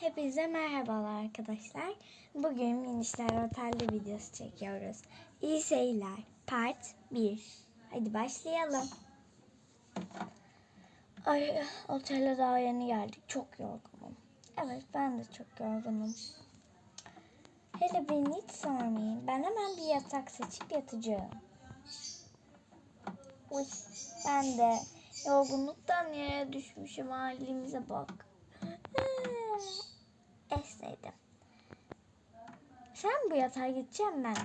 Hepinize merhabalar arkadaşlar. Bugün Minişler Otel'de videosu çekiyoruz. İyi seyirler. Part 1. Hadi başlayalım. Ay, otele daha yeni geldik. Çok yorgunum. Evet ben de çok yorgunum. Hele beni hiç sormayın. Ben hemen bir yatak seçip yatacağım. Uy, ben de yorgunluktan yere düşmüşüm halimize bak. Esnedim. Sen bu yatağa gideceğim ben?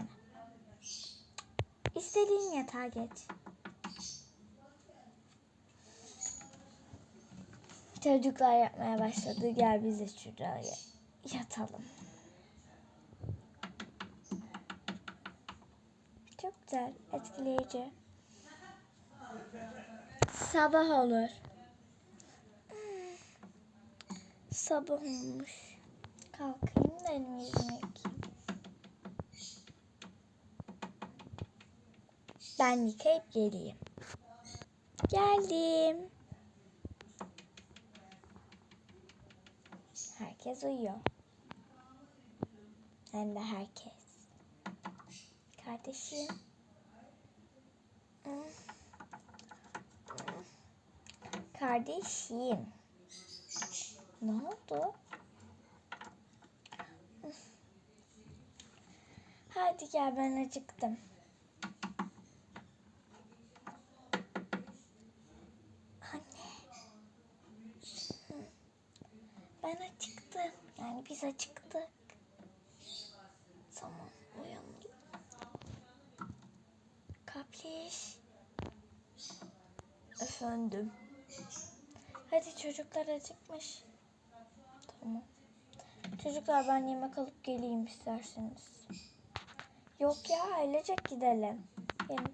İstediğin yatağa geç. Çocuklar yapmaya başladı. Gel biz de şuraya yatalım. Çok güzel, etkileyici. Sabah olur. Sabah olmuş. Kalkayım da elimi yüzümü. Ben yıkayıp geleyim. Geldim. Herkes uyuyor. Hem de herkes. Kardeşim. Kardeşim. Ne oldu? Hadi gel ben acıktım. Anne. Ben acıktım. Yani biz acıktık. Tamam uyandım. Kapliş. Efendim. Hadi çocuklar acıkmış. Tamam. Çocuklar ben yemek alıp geleyim isterseniz. Yok ya ailecek gidelim. Yem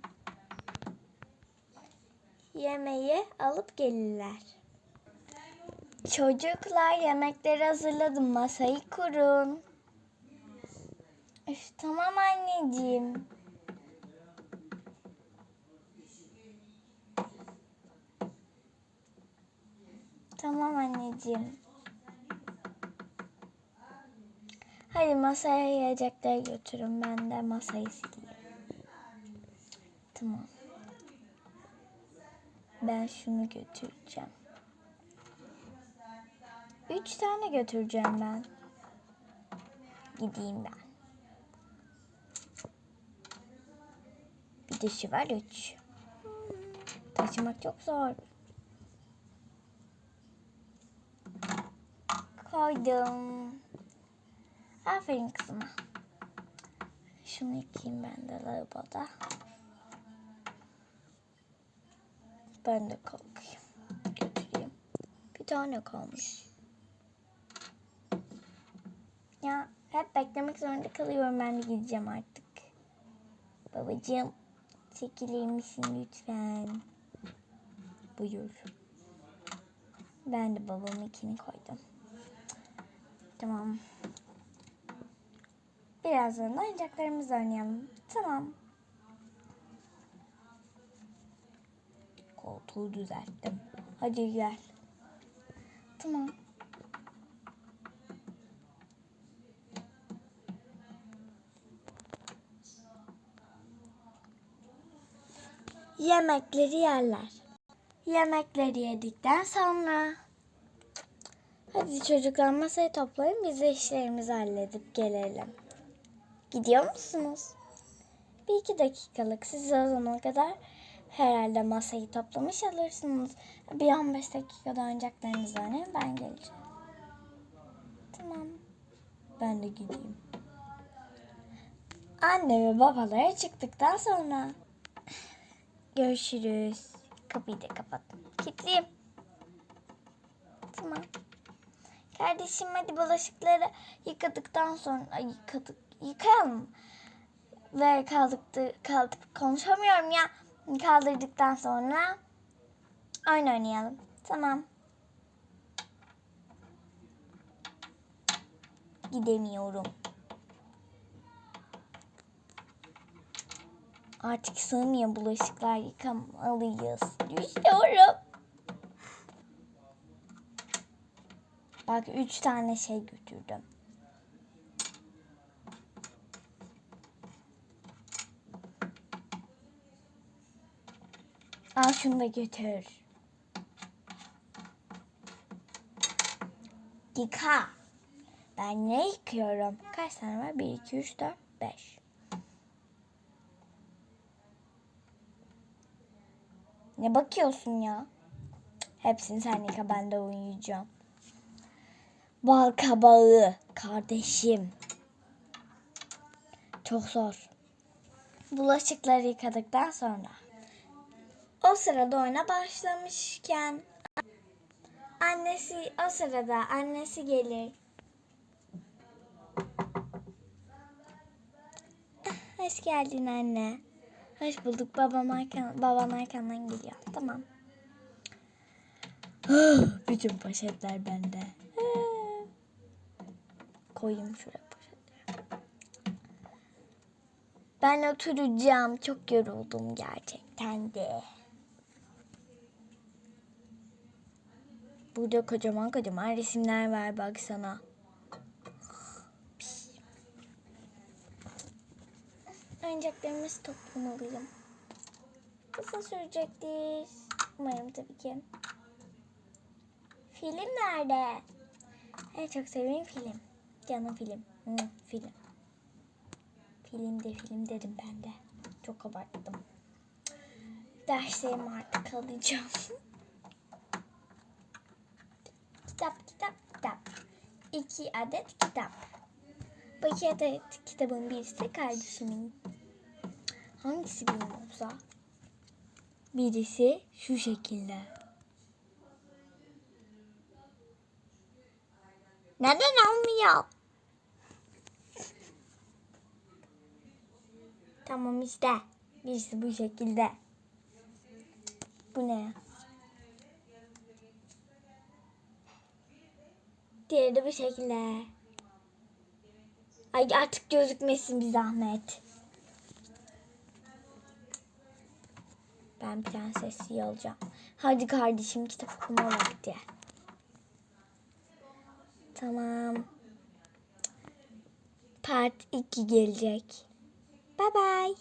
Yemeği alıp gelirler. Çocuklar yemekleri hazırladım. Masayı kurun. Üf, tamam anneciğim. Tamam anneciğim. Hadi masaya yiyecekleri götürün. Ben de masayı sileyim. Tamam. Ben şunu götüreceğim. Üç tane götüreceğim ben. Gideyim ben. Bir de şu var üç. Taşımak çok zor. Koydum. Aferin kızıma. Şunu yıkayayım ben de lavaboda. Ben de kalkayım. Götüreyim. Bir tane kalmış. Ya hep beklemek zorunda kalıyorum. Ben de gideceğim artık. Babacığım çekilir misin lütfen? Buyur. Ben de babamın ikini koydum. Tamam. Birazdan da oyuncaklarımızla oynayalım. Tamam. Koltuğu düzelttim. Hadi gel. Tamam. Yemekleri yerler. Yemekleri yedikten sonra Hadi çocuklar masayı toplayın biz de işlerimizi halledip gelelim. Gidiyor musunuz? Bir iki dakikalık siz o zamana kadar herhalde masayı toplamış alırsınız. Bir 15 dakikada oyuncaklarınızı oynayın ben geleceğim. Tamam. Ben de gideyim. Anne ve babalara çıktıktan sonra görüşürüz. Kapıyı da kapattım. Kilitleyeyim. Tamam. Kardeşim hadi bulaşıkları yıkadıktan sonra yıkadık yıkayalım. Ve kaldık kaldık konuşamıyorum ya. Kaldırdıktan sonra oyun oynayalım. Tamam. Gidemiyorum. Artık sığmıyor bulaşıklar yıkamalıyız. Düşüyorum. Bak üç tane şey götürdüm. Al şunu da götür. Yıka. Ben ne yıkıyorum? Kaç tane var? 1, 2, 3, 4, 5. Ne bakıyorsun ya? Hepsini sen yıka ben de uyuyacağım. Bal kabağı kardeşim. Çok zor. Bulaşıkları yıkadıktan sonra. O sırada oyuna başlamışken annesi o sırada annesi gelir. Ah, Hoş geldin anne. Hoş bulduk. Babam arkan, baban arkandan geliyor. Tamam. Bütün poşetler bende. Koyayım şuraya poşetleri. Ben oturacağım. Çok yoruldum gerçekten de. Burada kocaman kocaman resimler var baksana. Oyuncaklarımızı toplamalıyım. Nasıl sürecektir? Umarım tabii ki. Film nerede? En çok sevdiğim film. Canım film. Hı, film. Film de film dedim ben de. Çok abarttım. Derslerimi artık alacağım. kitap, kitap, kitap. İki adet kitap. Bu iki adet kitabın birisi kardeşimin. Hangisi benim olsa? Birisi şu şekilde. Neden Tamam işte. Birisi bu şekilde. Bu ne? Diğeri de bu şekilde. Ay artık gözükmesin bir zahmet. Ben prensesi alacağım. Hadi kardeşim kitap okuma vakti. Tamam. Part 2 gelecek. Bye bye.